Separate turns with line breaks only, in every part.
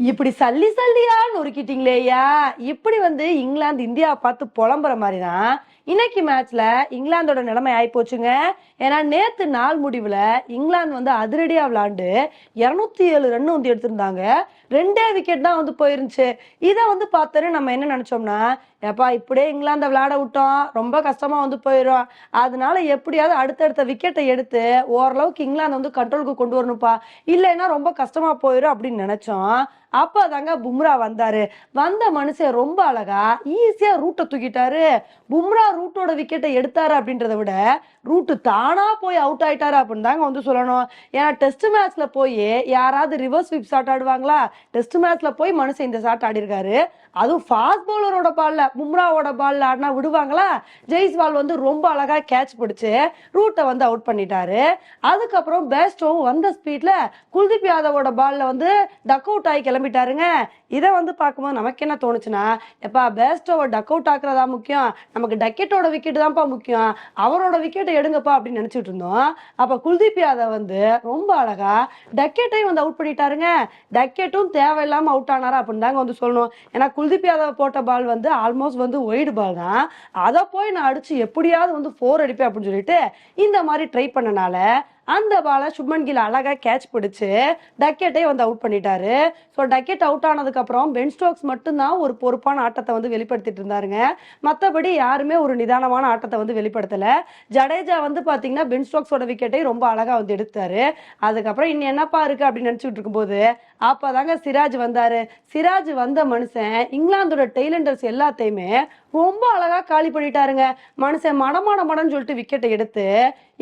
இப்படி சல்லி சல்லியா நொறுக்கிட்டீங்களேயா இப்படி வந்து இங்கிலாந்து இந்தியாவை பார்த்து புலம்புற மாதிரி தான் இன்னைக்கு மேட்ச்ல இங்கிலாந்தோட நிலைமை ஆகி போச்சுங்க ஏன்னா நேத்து நாள் முடிவுல இங்கிலாந்து வந்து அதிரடியா விளாண்டு இருநூத்தி ஏழு ரன் வந்து எடுத்திருந்தாங்க. ரெண்டே விக்கெட் தான் வந்து போயிருந்துச்சு. இதை வந்து பார்த்தோன்னு நம்ம என்ன நினைச்சோம்னா ஏப்பா இப்படியே இங்கிலாந்தை விளையாட விட்டோம். ரொம்ப கஷ்டமா வந்து போயிடும். அதனால எப்படியாவது அடுத்தடுத்த விக்கெட்டை எடுத்து ஓரளவுக்கு இங்கிலாந்து வந்து கண்ட்ரோலுக்கு கொண்டு வரணும்ப்பா. இல்லைன்னா ரொம்ப கஷ்டமா போயிடும் அப்படின்னு நினைச்சோம். அப்பதாங்க பும்ரா வந்தாரு. வந்த மனுஷன் ரொம்ப அழகா ஈஸியா ரூட்டை தூக்கிட்டாரு. பும்ரா ரூட்டோட விக்கெட்டை எடுத்தாரு அப்படின்றத விட ரூட்டு தானா போய் அவுட் ஆயிட்டாரு அப்படின்னு தாங்க வந்து சொல்லணும். ஏன்னா டெஸ்ட் மேட்ச்ல போய் யாராவது ரிவர்ஸ் ஸ்வீப் ஷாட் ஆடுவாங்களா? டெஸ்ட் மேட்ச்ல போய் மனுஷன் இந்த ஷாட் ஆடி இருக்காரு அதுவும் ஃபாஸ்ட் பவுலரோட பால்ல பும்ராவோட பால்ல ஆடினா விடுவாங்களா? ஜெய்ஸ்வால் வந்து ரொம்ப அழகா கேட்ச் பிடிச்சு ரூட்டை வந்து அவுட் பண்ணிட்டாரு. அதுக்கப்புறம் பேஸ்டோ வந்த ஸ்பீட்ல குல்தீப் யாதவோட பால்ல வந்து டக் அவுட் ஆகி கிளம்பிட்டாருங்க. இதை வந்து பார்க்கும்போது நமக்கு என்ன தோணுச்சுன்னா எப்பா பேஸ்டோவை டக் அவுட் ஆக்குறதா முக்கியம்? நமக்கு விக்கெட்டோட விக்கெட் தான்ப்பா முக்கியம். அவரோட விக்கெட்டை எடுங்கப்பா அப்படின்னு நினைச்சிட்டு இருந்தோம். அப்ப குல்தீப் யாதவ் வந்து ரொம்ப அழகா டக்கெட்டையும் வந்து அவுட் பண்ணிட்டாருங்க. டக்கெட்டும் தேவையில்லாம அவுட் ஆனாரா அப்படின்னு தாங்க வந்து சொல்லணும். ஏன்னா குல்தீப் யாதவ் போட்ட பால் வந்து ஆல்மோஸ்ட் வந்து ஒயிடு பால் தான். அதை போய் நான் அடிச்சு எப்படியாவது வந்து ஃபோர் அடிப்பேன் அப்படின்னு சொல்லிட்டு இந்த மாதிரி ட்ரை பண்ணனால அந்த பாலை சுப்மன் கில் அழகாக கேட்ச் பிடிச்சி டக்கெட்டே வந்து அவுட் பண்ணிட்டாரு. ஸோ டக்கெட் அவுட் ஆனதுக்கப்புறம் பென் ஸ்டோக்ஸ் மட்டும்தான் ஒரு பொறுப்பான ஆட்டத்தை வந்து வெளிப்படுத்திட்டு இருந்தாருங்க. மற்றபடி யாருமே ஒரு நிதானமான ஆட்டத்தை வந்து வெளிப்படுத்தலை. ஜடேஜா வந்து பார்த்தீங்கன்னா பென் ஸ்டோக்ஸோட விக்கெட்டை ரொம்ப அழகாக வந்து எடுத்தாரு. அதுக்கப்புறம் இன்னும் என்னப்பா இருக்கு அப்படின்னு நினைச்சிட்டு இருக்கும்போது அப்பதாங்க சிராஜ் வந்தார். சிராஜ் வந்த மனுஷன் இங்கிலாந்தோட டெய்லண்டர்ஸ் எல்லாத்தையுமே ரொம்ப அழகாக காலி பண்ணிட்டாருங்க. மனுஷன் மடமாட மடன்னு சொல்லிட்டு விக்கெட்டை எடுத்து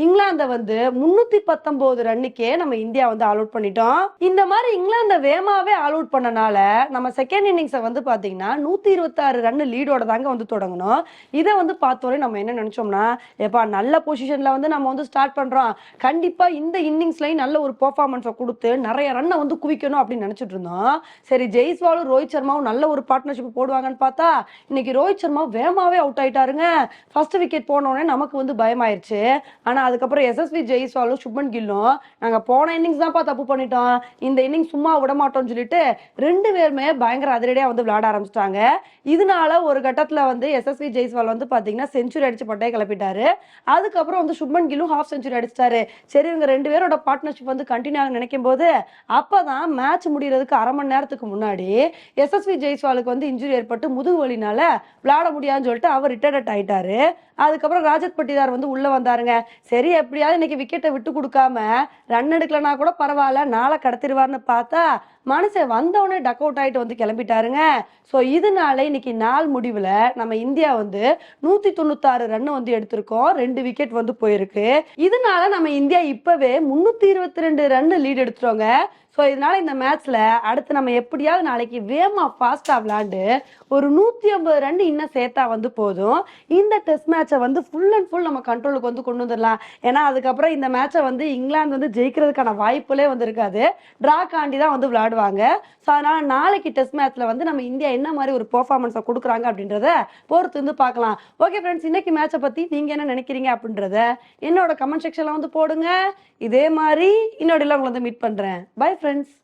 இங்கிலாந்தை வந்து முன்னூத்தி பத்தொன்பது ரன்னுக்கே நம்ம இந்தியா வந்து ஆல் அவுட் பண்ணிட்டோம். இந்த மாதிரி இங்கிலாந்தை வேமாவே ஆல் அவுட் பண்ணனால நம்ம செகண்ட் இன்னிங்ஸை வந்து பாத்தீங்கன்னா நூத்தி இருபத்தாறு ரன் லீடோட தாங்க வந்து தொடங்கணும். இதை வந்து பார்த்தோன்னே நம்ம என்ன நினைச்சோம்னா ஏப்பா நல்ல பொசிஷன்ல வந்து நம்ம வந்து ஸ்டார்ட் பண்றோம். கண்டிப்பா இந்த இன்னிங்ஸ்லயும் நல்ல ஒரு பெர்ஃபார்மன்ஸை கொடுத்து நிறைய ரன்னை வந்து குவிக்கணும் அப்படின்னு நினைச்சிட்டு இருந்தோம். சரி ஜெய்ஸ்வாலும் ரோஹித் சர்மாவும் நல்ல ஒரு பார்ட்னர்ஷிப் போடுவாங்கன்னு பார்த்தா இன்னைக்கு ரோஹித் சர்மா வேகமாவே அவுட் ஆயிட்டாருங்க. ஃபர்ஸ்ட் விக்கெட் போன உடனே நமக்கு வந்து பயமாயிருச்சு. ஆனா அதுக்கப்புறம் எஸ்எஸ்வி ஜெய்ஸ்வாலும் சுப்மன் கில்லும் நாங்க போன இன்னிங்ஸ் தான்ப்பா தப்பு பண்ணிட்டோம். இந்த இன்னிங் சும்மா விட மாட்டோம்னு சொல்லிட்டு ரெண்டு பேருமே பயங்கர அதிரடியா வந்து விளையாட ஆரம்பிச்சிட்டாங்க. இதனால ஒரு கட்டத்துல வந்து எஸ்எஸ்வி ஜெய்ஸ்வால் வந்து பாத்தீங்கன்னா செஞ்சுரி அடிச்சு பட்டையை கிளப்பிட்டாரு. அதுக்கப்புறம் வந்து சுப்மன் கில்லும் ஹாஃப் செஞ்சுரி அடிச்சிட்டாரு. சரி இவங்க ரெண்டு பேரோட பார்ட்னர்ஷிப் வந்து கண்டினியூ ஆக நினைக்கும் போது அப்பதான் மேட்ச் முடியறதுக்கு அரை மணி நேரத்துக்கு முன்னாடி எஸ்எஸ்வி ஜெய்ஸ்வாலுக்கு வந்து இன்ஜுரி ஏற்பட்டு முதுகு வலினால விளையாட முடியாதுன்னு சொல்லிட்டு அவர் ரிட்டையர்ட் ஆயிட்டாரு. அதுக்கப்புறம் ராஜத் பட்டிதார் வந்து உள்ள வந்தாருங்க. சரி எப்படியாவது இன்னைக்கு விக்கெட்டை விட்டு கொடுக்காம ரன் எடுக்கலனா கூட பரவாயில்ல நாளை கடத்திடுவார்னு பார்த்தா மனுஷன் வந்தவொடனே டக் அவுட் ஆகிட்டு வந்து கிளம்பிட்டாருங்க. ஸோ இதனால இன்னைக்கு நாள் முடிவில் நம்ம இந்தியா வந்து நூற்றி தொண்ணூத்தாறு ரன் வந்து எடுத்திருக்கோம். ரெண்டு விக்கெட் வந்து போயிருக்கு. இதனால நம்ம இந்தியா இப்போவே முந்நூற்றி இருபத்தி ரெண்டு ரன் லீட் எடுத்துட்டோங்க. ஸோ இதனால இந்த மேட்ச்ல அடுத்து நம்ம எப்படியாவது நாளைக்கு வேமா ஃபாஸ்டா விளையாண்டு ஒரு நூத்தி ஐம்பது ரன் இன்னும் சேர்த்தா வந்து போதும். இந்த டெஸ்ட் மேட்சை வந்து ஃபுல் அண்ட் ஃபுல் நம்ம கண்ட்ரோலுக்கு வந்து கொண்டு வந்துடலாம். ஏன்னா அதுக்கப்புறம் இந்த மேட்சை வந்து இங்கிலாந்து வந்து ஜெயிக்கிறதுக்கான வாய்ப்புகளே வந்து இருக்காது. டிரா காண்டி தான் வந்து ஆடுவாங்க ஸோ அதனால் நாளைக்கு டெஸ்ட் மேட்ச்ல வந்து நம்ம இந்தியா என்ன மாதிரி ஒரு பர்ஃபார்மன்ஸை கொடுக்குறாங்க அப்படின்றத பொறுத்து வந்து பார்க்கலாம். ஓகே ஃப்ரெண்ட்ஸ் இன்னைக்கு மேட்சை பத்தி நீங்க என்ன நினைக்கிறீங்க அப்படின்றத என்னோட கமெண்ட் செக்ஷனில் வந்து போடுங்க. இதே மாதிரி இன்னொரு உங்களை வந்து மீட் பண்றேன். Bye friends